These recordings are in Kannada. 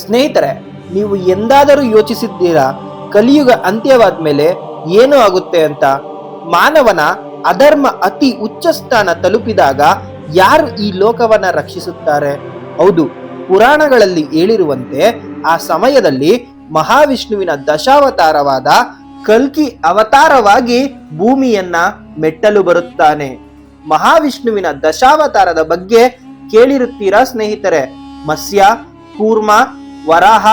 ಸ್ನೇಹಿತರೆ, ನೀವು ಎಂದಾದರೂ ಯೋಚಿಸಿದ್ದೀರಾ, ಕಲಿಯುಗ ಅಂತ್ಯವಾದ ಮೇಲೆ ಏನು ಆಗುತ್ತೆ ಅಂತ? ಮಾನವನ ಅಧರ್ಮ ಅತಿ ಉಚ್ಚ ಸ್ಥಾನ ತಲುಪಿದಾಗ ಯಾರು ಈ ಲೋಕವನ್ನ ರಕ್ಷಿಸುತ್ತಾರೆ? ಹೌದು, ಪುರಾಣಗಳಲ್ಲಿ ಹೇಳಿರುವಂತೆ ಆ ಸಮಯದಲ್ಲಿ ಮಹಾವಿಷ್ಣುವಿನ ದಶಾವತಾರವಾದ ಕಲ್ಕಿ ಅವತಾರವಾಗಿ ಭೂಮಿಯನ್ನ ಮೆಟ್ಟಲು ಬರುತ್ತಾನೆ. ಮಹಾವಿಷ್ಣುವಿನ ದಶಾವತಾರದ ಬಗ್ಗೆ ಕೇಳಿರುತ್ತೀರಾ ಸ್ನೇಹಿತರೆ? ಮತ್ಸ್ಯ, ಕೂರ್ಮ ವರಾಹ,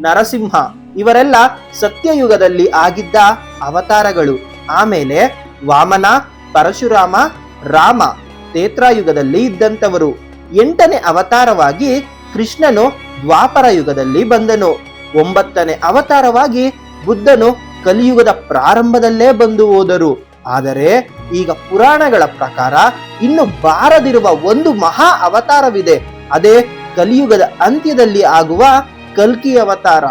ನರಸಿಂಹ ಇವರೆಲ್ಲ ಸತ್ಯಯುಗದಲ್ಲಿ ಆಗಿದ್ದ ಅವತಾರಗಳು. ಆಮೇಲೆ ವಾಮನ, ಪರಶುರಾಮ, ರಾಮ ತೇತ್ರಾಯುಗದಲ್ಲಿ ಇದ್ದಂಥವರು. ಎಂಟನೇ ಅವತಾರವಾಗಿ ಕೃಷ್ಣನು ದ್ವಾಪರ ಯುಗದಲ್ಲಿ ಬಂದನು. ಒಂಬತ್ತನೇ ಅವತಾರವಾಗಿ ಬುದ್ಧನು ಕಲಿಯುಗದ ಪ್ರಾರಂಭದಲ್ಲೇ ಬಂದು ಹೋದರು. ಆದರೆ ಈಗ ಪುರಾಣಗಳ ಪ್ರಕಾರ ಇನ್ನು ಬಾರದಿರುವ ಒಂದು ಮಹಾ ಅವತಾರವಿದೆ. ಅದೇ ಕಲಿಯುಗದ ಅಂತ್ಯದಲ್ಲಿ ಆಗುವ ಕಲ್ಕಿ ಅವತಾರ.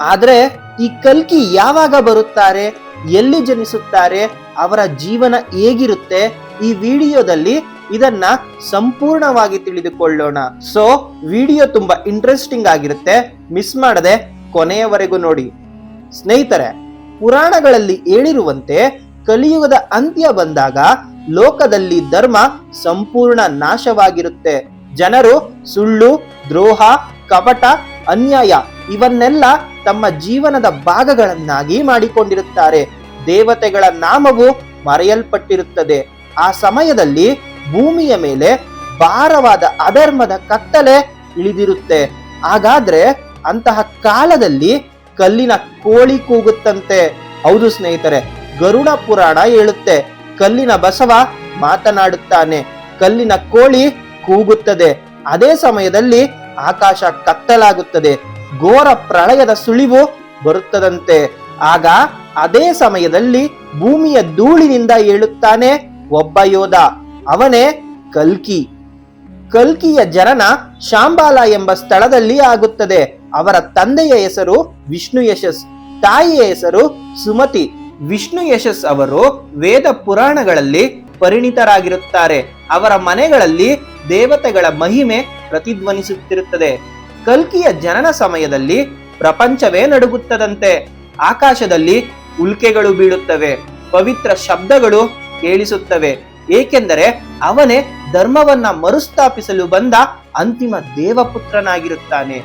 ಆದ್ರೆ ಈ ಕಲ್ಕಿ ಯಾವಾಗ ಬರುತ್ತಾರೆ, ಎಲ್ಲಿ ಜನಿಸುತ್ತಾರೆ, ಅವರ ಜೀವನ ಹೇಗಿರುತ್ತೆ, ಈ ವಿಡಿಯೋದಲ್ಲಿ ಇದನ್ನ ಸಂಪೂರ್ಣವಾಗಿ ತಿಳಿದುಕೊಳ್ಳೋಣ. ಸೊ ವಿಡಿಯೋ ತುಂಬಾ ಇಂಟ್ರೆಸ್ಟಿಂಗ್ ಆಗಿರುತ್ತೆ. ಮಿಸ್ ಮಾಡದೆ ಕೊನೆಯವರೆಗೂ ನೋಡಿ. ಸ್ನೇಹಿತರೆ, ಪುರಾಣಗಳಲ್ಲಿ ಹೇಳಿರುವಂತೆ ಕಲಿಯುಗದ ಅಂತ್ಯ ಬಂದಾಗ ಲೋಕದಲ್ಲಿ ಧರ್ಮ ಸಂಪೂರ್ಣ ನಾಶವಾಗಿರುತ್ತೆ. ಜನರು ಸುಳ್ಳು, ದ್ರೋಹ, ಕಪಟ ಅನ್ಯಾಯ ಇವನ್ನೆಲ್ಲ ತಮ್ಮ ಜೀವನದ ಭಾಗಗಳನ್ನಾಗಿ ಮಾಡಿಕೊಂಡಿರುತ್ತಾರೆ. ದೇವತೆಗಳ ನಾಮವು ಮರೆಯಲ್ಪಟ್ಟಿರುತ್ತದೆ. ಆ ಸಮಯದಲ್ಲಿ ಭೂಮಿಯ ಮೇಲೆ ಭಾರವಾದ ಅಧರ್ಮದ ಕತ್ತಲೆ ಇಳಿದಿರುತ್ತೆ. ಹಾಗಾದ್ರೆ ಅಂತಹ ಕಾಲದಲ್ಲಿ ಕಲ್ಲಿನ ಕೋಳಿ ಕೂಗುತ್ತಂತೆ. ಹೌದು ಸ್ನೇಹಿತರೆ, ಗರುಡ ಪುರಾಣ ಹೇಳುತ್ತೆ, ಕಲ್ಲಿನ ಬಸವ ಮಾತನಾಡುತ್ತಾನೆ, ಕಲ್ಲಿನ ಕೋಳಿ ಕೂಗುತ್ತದೆ. ಅದೇ ಸಮಯದಲ್ಲಿ ಆಕಾಶ ಕತ್ತಲಾಗುತ್ತದೆ, ಘೋರ ಪ್ರಳಯದ ಸುಳಿವು ಬರುತ್ತದಂತೆ. ಆಗ ಅದೇ ಸಮಯದಲ್ಲಿ ಭೂಮಿಯ ಧೂಳಿನಿಂದ ಏಳುತ್ತಾನೆ ಒಬ್ಬ ಯೋಧ, ಅವನೇ ಕಲ್ಕಿ. ಕಲ್ಕಿಯ ಜನನ ಶಾಂಬಾಲ ಎಂಬ ಸ್ಥಳದಲ್ಲಿ ಆಗುತ್ತದೆ. ಅವರ ತಂದೆಯ ಹೆಸರು ವಿಷ್ಣು ಯಶಸ್, ತಾಯಿಯ ಹೆಸರು ಸುಮತಿ. ವಿಷ್ಣು ಯಶಸ್ ಅವರು ವೇದ ಪುರಾಣಗಳಲ್ಲಿ ಪರಿಣಿತರಾಗಿರುತ್ತಾರೆ. ಅವರ ಮನೆಗಳಲ್ಲಿ ದೇವತೆಗಳ ಮಹಿಮೆ ಪ್ರತಿಧ್ವನಿಸುತ್ತಿರುತ್ತದೆ. ಕಲ್ಕಿಯ ಜನನ ಸಮಯದಲ್ಲಿ ಪ್ರಪಂಚವೇ ನಡುಗುತ್ತದಂತೆ. ಆಕಾಶದಲ್ಲಿ ಉಲ್ಕೆಗಳು ಬೀಳುತ್ತವೆ, ಪವಿತ್ರ ಶಬ್ದಗಳು ಕೇಳಿಸುತ್ತವೆ. ಏಕೆಂದರೆ ಅವನೇ ಧರ್ಮವನ್ನ ಮರುಸ್ಥಾಪಿಸಲು ಬಂದ ಅಂತಿಮ ದೇವಪುತ್ರನಾಗಿರುತ್ತಾನೆ.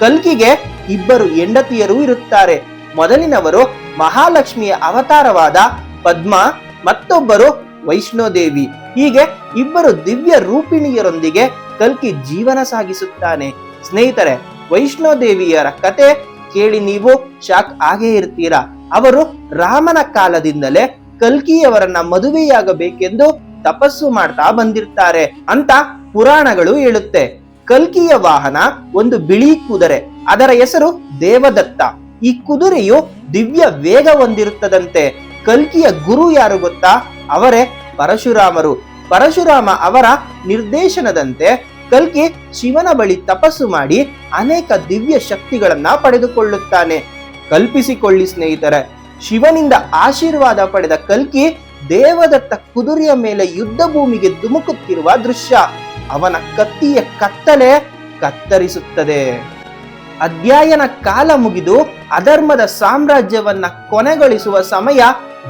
ಕಲ್ಕಿಗೆ ಇಬ್ಬರು ಹೆಂಡತಿಯರು ಇರುತ್ತಾರೆ. ಮೊದಲಿನವರು ಮಹಾಲಕ್ಷ್ಮಿಯ ಅವತಾರವಾದ ಪದ್ಮ, ಮತ್ತೊಬ್ಬರು ವೈಷ್ಣೋದೇವಿ. ಹೀಗೆ ಇಬ್ಬರು ದಿವ್ಯ ರೂಪಿಣಿಯರೊಂದಿಗೆ ಕಲ್ಕಿ ಜೀವನ ಸಾಗಿಸುತ್ತಾನೆ. ಸ್ನೇಹಿತರೆ, ವೈಷ್ಣೋದೇವಿಯರ ಕತೆ ಕೇಳಿ ನೀವು ಶಾಕ್ ಆಗೇ ಇರ್ತೀರಾ? ಅವರು ರಾಮನ ಕಾಲದಿಂದಲೇ ಕಲ್ಕಿಯವರನ್ನ ಮದುವೆಯಾಗಬೇಕೆಂದು ತಪಸ್ಸು ಮಾಡ್ತಾ ಬಂದಿರ್ತಾರೆ ಅಂತ ಪುರಾಣಗಳು ಹೇಳುತ್ತೆ. ಕಲ್ಕಿಯ ವಾಹನ ಒಂದು ಬಿಳಿ ಕುದುರೆ, ಅದರ ಹೆಸರು ದೇವದತ್ತ. ಈ ಕುದುರೆಯು ದಿವ್ಯ ವೇಗ ಹೊಂದಿರುತ್ತದಂತೆ. ಕಲ್ಕಿಯ ಗುರು ಯಾರು ಗೊತ್ತಾ? ಅವರೇ ಪರಶುರಾಮರು. ಪರಶುರಾಮ ಅವರ ನಿರ್ದೇಶನದಂತೆ ಕಲ್ಕಿ ಶಿವನ ಬಳಿ ತಪಸ್ಸು ಮಾಡಿ ಅನೇಕ ದಿವ್ಯ ಶಕ್ತಿಗಳನ್ನ ಪಡೆದುಕೊಳ್ಳುತ್ತಾನೆ. ಕಲ್ಪಿಸಿಕೊಳ್ಳಿ ಸ್ನೇಹಿತರೆ, ಶಿವನಿಂದ ಆಶೀರ್ವಾದ ಪಡೆದ ಕಲ್ಕಿ ದೇವದತ್ತ ಕುದುರೆಯ ಮೇಲೆ ಯುದ್ಧ ಭೂಮಿಗೆ ಧುಮುಕುತ್ತಿರುವ ದೃಶ್ಯ. ಅವನ ಕತ್ತಿಯ ಕತ್ತಲೆ ಕತ್ತರಿಸುತ್ತದೆ. ಅಧ್ಯಯನ ಕಾಲ ಮುಗಿದು ಅಧರ್ಮದ ಸಾಮ್ರಾಜ್ಯವನ್ನ ಕೊನೆಗೊಳಿಸುವ ಸಮಯ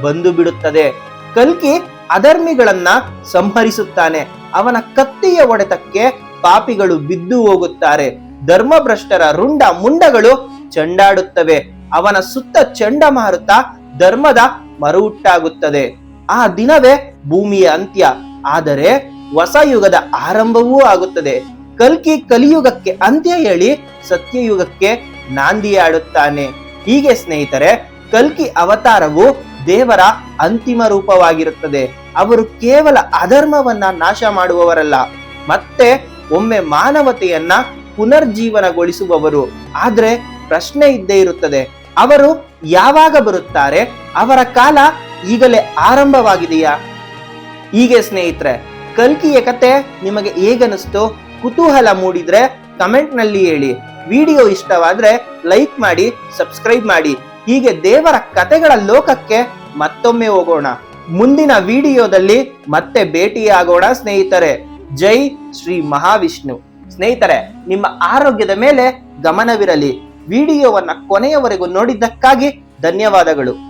ಬಂದು ಬಿಡುತ್ತದೆ ಕಲ್ಕಿ ಅಧರ್ಮಿಗಳನ್ನ ಸಂಹರಿಸುತ್ತಾನೆ. ಅವನ ಕತ್ತಿಯ ಒಡೆತಕ್ಕೆ ಪಾಪಿಗಳು ಬಿದ್ದು ಹೋಗುತ್ತಾರೆ. ಧರ್ಮಭ್ರಷ್ಟರ ರುಂಡ ಮುಂಡಗಳು ಚಂಡಾಡುತ್ತವೆ. ಅವನ ಸುತ್ತ ಚಂಡಮಾರುತ ಧರ್ಮದ ಮರುಹುಟ್ಟಾಗುತ್ತದೆ. ಆ ದಿನವೇ ಭೂಮಿಯ ಅಂತ್ಯ. ಆದರೆ ಹೊಸ ಯುಗದ ಆರಂಭವೂ ಆಗುತ್ತದೆ. ಕಲ್ಕಿ ಕಲಿಯುಗಕ್ಕೆ ಅಂತ್ಯ ಹೇಳಿ ಸತ್ಯಯುಗಕ್ಕೆ ನಾಂದಿಯಾಡುತ್ತಾನೆ. ಹೀಗೆ ಸ್ನೇಹಿತರೆ, ಕಲ್ಕಿ ಅವತಾರವು ದೇವರ ಅಂತಿಮ ರೂಪವಾಗಿರುತ್ತದೆ. ಅವರು ಕೇವಲ ಅಧರ್ಮವನ್ನ ನಾಶ ಮಾಡುವವರಲ್ಲ, ಮತ್ತೆ ಒಮ್ಮೆ ಮಾನವತೆಯನ್ನ ಪುನರ್ಜೀವನಗೊಳಿಸುವವರು. ಆದ್ರೆ ಪ್ರಶ್ನೆ ಇದ್ದೇ ಇರುತ್ತದೆ, ಅವರು ಯಾವಾಗ ಬರುತ್ತಾರೆ? ಅವರ ಕಾಲ ಈಗಲೇ ಆರಂಭವಾಗಿದೆಯಾ? ಹೀಗೆ ಸ್ನೇಹಿತರೆ, ಕಲ್ಕಿಯ ಕತೆ ನಿಮಗೆ ಹೇಗನಿಸ್ತು ಕುತೂಹಲ ಮೂಡಿದ್ರೆ ಕಮೆಂಟ್ನಲ್ಲಿ ಹೇಳಿ. ವಿಡಿಯೋ ಇಷ್ಟವಾದ್ರೆ ಲೈಕ್ ಮಾಡಿ, ಸಬ್ಸ್ಕ್ರೈಬ್ ಮಾಡಿ. ಹೀಗೆ ದೇವರ ಕತೆಗಳ ಲೋಕಕ್ಕೆ ಮತ್ತೊಮ್ಮೆ ಹೋಗೋಣ. ಮುಂದಿನ ವಿಡಿಯೋದಲ್ಲಿ ಮತ್ತೆ ಭೇಟಿಯಾಗೋಣ ಸ್ನೇಹಿತರೆ. ಜೈ ಶ್ರೀ ಮಹಾವಿಷ್ಣು. ಸ್ನೇಹಿತರೆ, ನಿಮ್ಮ ಆರೋಗ್ಯದ ಮೇಲೆ ಗಮನವಿರಲಿ. ವಿಡಿಯೋವನ್ನ ಕೊನೆಯವರೆಗೂ ನೋಡಿದ್ದಕ್ಕಾಗಿ ಧನ್ಯವಾದಗಳು.